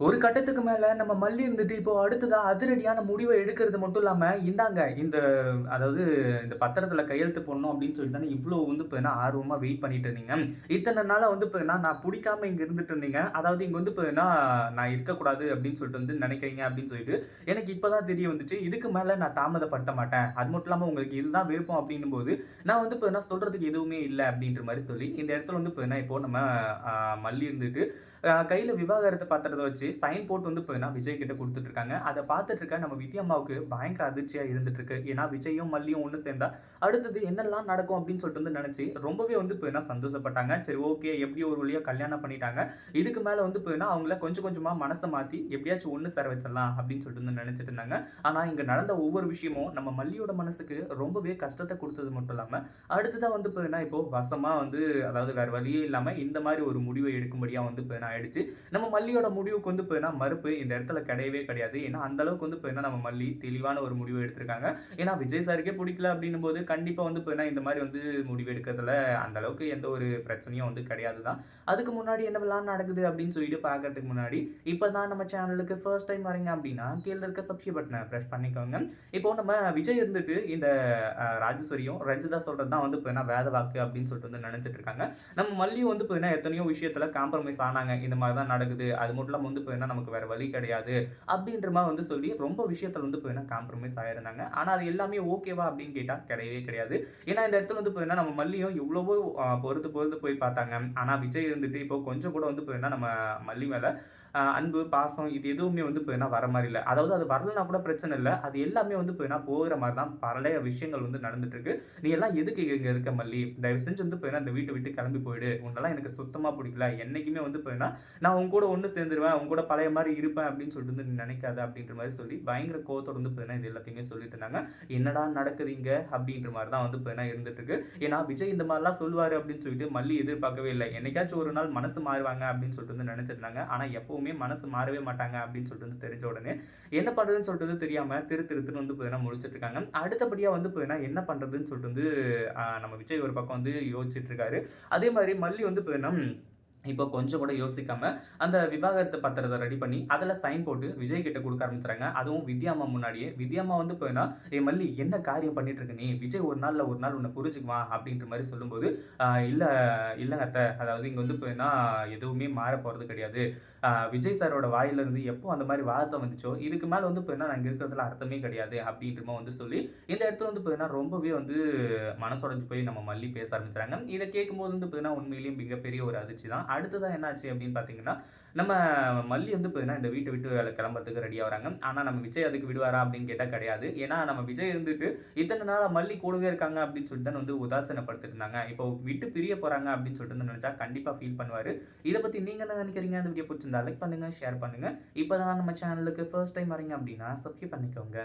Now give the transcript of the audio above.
ஒரு கட்டத்துக்கு மேல நம்ம மல்லி இருந்துட்டு, இப்போ அடுத்ததா அதிரடியான முடிவை எடுக்கிறது மட்டும் இல்லாம, இந்தாங்க இந்த அதாவது இந்த பத்திரத்தில் கையெழுத்து போடணும் அப்படின்னு சொல்லிட்டு தானே இவ்வளோ வந்து இப்போ ஆர்வமா வெயிட் பண்ணிட்டு இருந்தீங்க. இத்தனை நாளா வந்து இப்போ நான் பிடிக்காம இங்க இருந்துட்டு இருந்தீங்க. அதாவது இங்க வந்து இப்போ நான் இருக்கக்கூடாது அப்படின்னு சொல்லிட்டு வந்து நினைக்கிறீங்க அப்படின்னு சொல்லிட்டு, எனக்கு இப்போ தான் தெரிய வந்துச்சு. இதுக்கு மேல நான் தாமதப்படுத்த மாட்டேன். அது மட்டும் இல்லாம உங்களுக்கு இதுதான் விருப்பம் அப்படின்னும் போது நான் வந்து பார்த்தீங்கன்னா, சொல்றதுக்கு எதுவுமே இல்லை அப்படின்ற மாதிரி சொல்லி, இந்த இடத்துல வந்து இப்போ நம்ம மல்லி இருந்துட்டு, கையில் கையில விவாகரத்து பத்திரத்த வச்சு சைன் போட்டு வந்து என்ன விஜய் கிட்ட கொடுத்துட்டு இருக்காங்க. அதை பார்த்துட்டு இருக்க நம்ம வித்யா அம்மாவுக்கு பயங்கர அதிர்ச்சியாக இருந்துட்டு இருக்கு. ஏன்னா, விஜயும், மல்லியும் ஒன்று சேர்ந்தா, அடுத்தது என்னெல்லாம் நடக்கும் அப்படின்னு சொல்லிட்டு வந்து நினச்சி ரொம்பவே வந்து பார்த்தீங்கன்னா சந்தோஷப்பட்டாங்க. சரி ஓகே, எப்படியோ ஒரு வழியாக கல்யாணம் பண்ணிட்டாங்க. இதுக்கு மேலே வந்து இப்போ அவங்கள கொஞ்சம் கொஞ்சமாக மனசை மாற்றி எப்படியாச்சும் ஒன்று சேர வச்சிடலாம் அப்படின்னு சொல்லிட்டு வந்து நினச்சிட்டு இருந்தாங்க. ஆனால் இங்கே நடந்த ஒவ்வொரு விஷயமும் நம்ம மல்லியோட மனசுக்கு ரொம்பவே கஷ்டத்தை கொடுத்தது மட்டும் இல்லாமல் அடுத்ததாக வந்து இப்போ இப்போ வசமாக வந்து அதாவது வேறு வழியே இல்லாமல் இந்த மாதிரி ஒரு முடிவை எடுக்கும்படியாக வந்து இப்போ ஆயிடுச்சு. நம்ம மல்லியோட முடிவு வந்து பார்த்தீங்கன்னா, மறுப்பு இந்த இடத்துல கிடையவே கிடையாது. ஏன்னா, அந்த அளவுக்கு வந்து பார்த்தீங்கன்னா, நம்ம மல்லி தெளிவான ஒரு முடிவு எடுத்திருக்காங்க. ஏன்னா, விஜய் சாருக்கே பிடிக்கல அப்படின்னும் போது கண்டிப்பாக வந்து பார்த்தீங்கன்னா, இந்த மாதிரி வந்து முடிவு எடுக்கிறதுல அந்த அளவுக்கு எந்த ஒரு பிரச்சனையும் வந்து கிடையாது தான். அதுக்கு முன்னாடி என்னவெல்லாம் நடக்குது அப்படின்னு சொல்லிட்டு பார்க்கறதுக்கு முன்னாடி, இப்போ தான் நம்ம சேனலுக்கு ஃபர்ஸ்ட் டைம் வரீங்க அப்படின்னா, கீழே இருக்க சப்ஸ்கிரைப் பட்டனை பிரஸ் பண்ணிக்கோங்க. இப்போ நம்ம விஜய் இருந்துட்டு இந்த ராஜேஸ்வரியும், ரஞ்சிதா சொல்கிறது தான் வந்து பார்த்தீங்கன்னா, வேத வாக்கு அப்படின்னு சொல்லிட்டு வந்து நினச்சிட்டு இருக்காங்க. நம்ம மல்லியும் வந்து பார்த்தீங்கன்னா, எத்தனையோ விஷயத்தில் காம்ப்ரமைஸ் ஆனாங்க. இந்த மாதிரி தான் நடக்குது. அது மட்டும் இல்லாமல் வந்து பார்த்தீங்கன்னா, நமக்கு வேற வழி கிடையாது. அப்படின்ற மாதிரி வந்து சொல்லி ரொம்ப விஷயத்துல வந்து பார்த்தீங்கன்னா, காம்ப்ரமைஸ் ஆயிருந்தாங்க. ஆனா, அது எல்லாமே ஓகேவா அப்படின்னு கேட்டா கிடையவே கிடையாது. ஏன்னா, இந்த இடத்துல வந்து பார்த்தீங்கன்னா, நம்ம மல்லியும் எவ்வளவோ பொறுத்து பொறுத்து போய் பார்த்தாங்க. ஆனா, விஜய் இருந்துட்டு இப்போ கொஞ்சம் கூட வந்து பார்த்தீங்கன்னா, நம்ம மல்லி மேல அன்பு, பாசம் இது எதுவுமே வந்து பார்த்தீங்கன்னா, வர மாதிரி இல்லை அதாவது அது வரலனா கூட பிரச்சனை இல்லை அது எல்லாமே வந்து பார்த்தீங்கன்னா, போகிற மாதிரி தான் பழைய விஷயங்கள் வந்து நடந்துட்டு இருக்கு. "நீ எல்லாம் எதுக்கு இங்க இருக்க மல்லி? தயவு செஞ்சு வந்து பார்த்தீங்கன்னா, இந்த வீட்டை விட்டு கிளம்பி போயிடு. உன்னெல்லாம் எனக்கு சுத்தமா பிடிக்கல. என்னைக்குமே வந்து பார்த்தீங்கன்னா, நான் உன் கூட ஒன்று சேர்ந்துருவேன். உங்க கூட பழைய மாதிரி இருப்பேன் அப்படின்னு சொல்லிட்டு வந்து நினைக்காத" அப்படின்ற மாதிரி சொல்லி பயங்கர கோவத்தோடு வந்து பார்த்தீங்கன்னா, இது எல்லாத்தையுமே சொல்லிட்டு இருந்தாங்க. என்னடா நடக்குதுங்க அப்படின்ற மாதிரி தான் வந்து பார்த்தீங்கன்னா இருந்துட்டு இருக்கு. ஏன்னா, விஜய் இந்த மாதிரிலாம் சொல்லுவார் அப்படின்னு சொல்லிட்டு மல்லி எதிர்பார்க்கவே இல்லை என்னைக்காச்சும் ஒரு நாள் மனசு மாறுவாங்க அப்படின்னு சொல்லிட்டு வந்து நினைச்சிருந்தாங்க. ஆனால் எப்பவுமே மனசு மாறவே மாட்டாங்க அப்படின்னு சொல்லிட்டு வந்து தெரிஞ்ச உடனே, என்ன பண்ணுறதுன்னு சொல்லிட்டு வந்து தெரியாமல் திரு திருத்துன்னு வந்து பார்த்தீங்கன்னா முடிச்சிட்டு இருக்காங்க. அடுத்தபடியாக வந்து பார்த்தீங்கன்னா, என்ன பண்ணுறதுன்னு சொல்லிட்டு வந்து நம்ம விஜய் ஒரு பக்கம் வந்து யோசிச்சுட்டு இருக்காரு. அதே மாதிரி மல்லி வந்து பார்த்தீங்கன்னா, இப்போ கொஞ்சம் கூட யோசிக்காம, அந்த விவாகரத்து பத்திரத்தை ரெடி பண்ணி, அதில் சைன் போட்டு விஜய் கிட்ட கொடுக்க ஆரம்பிச்சுறாங்க. அதுவும் வித்யாமா முன்னாடியே. வித்யாமா வந்து போயினா ஏ மல்லி என்ன காரியம் பண்ணிட்டு இருக்க நீ? விஜய் ஒரு நாளில் ஒரு நாள் உன்னை புரிஞ்சுக்குவான்" அப்படின்ற மாதிரி சொல்லும்போது, இல்லை இல்லைங்க அத்தை அதாவது இங்கே வந்து போயினா எதுவுமே மாற போகிறது கிடையாது. விஜய் சாரோட வாயிலிருந்து எப்போ அந்த மாதிரி வார்த்தை வந்துச்சோ, இதுக்கு மேலே வந்து பார்த்தீங்கன்னா, நாங்கள் இருக்கிறதுல அர்த்தமே கிடையாது" அப்படின்ற வந்து சொல்லி, இந்த இடத்துல வந்து பார்த்தீங்கன்னா, ரொம்பவே வந்து மனசுடைஞ்சு போய் நம்ம மல்லி பேச ஆரம்பிச்சுறாங்க. இதை கேட்கும்போது வந்து பார்த்தீங்கன்னா, உண்மையிலேயும் மிகப்பெரிய ஒரு அதிர்ச்சி தான். அடுத்ததாக என்னாச்சு அப்படின்னு பார்த்தீங்கன்னா, நம்ம மல்லி வந்து பார்த்தீங்கன்னா, இந்த வீட்டை விட்டு வேலை கிளம்புறதுக்கு ரெடி வராங்க ஆனால் நம்ம விஜய் அதுக்கு விடுவாரா அப்படின்னு கேட்டால் கிடையாது. ஏன்னா, நம்ம விஜய் இருந்துட்டு, இத்தனை நாள் மல்லி கூடவே இருக்காங்க அப்படின்னு சொல்லிட்டு தான் வந்து உதாசீனப்படுத்திட்டு இருந்தாங்க. இப்போ விட்டு பிரிய போகிறாங்க அப்படின்னு சொல்லிட்டு நினச்சா கண்டிப்பாக ஃபீல் பண்ணுவார் இதை பற்றி நீங்கள் என்ன நினைக்கிறீங்க? இந்த வீடியோ பிடிச்சிருந்தா லைக் பண்ணுங்கள் ஷேர் பண்ணுங்கள் இப்போ தான் நம்ம சேனலுக்கு ஃபர்ஸ்ட் டைம் வரீங்க அப்படின்னா சப்ஸ்கிரைப் பண்ணிக்கோங்க.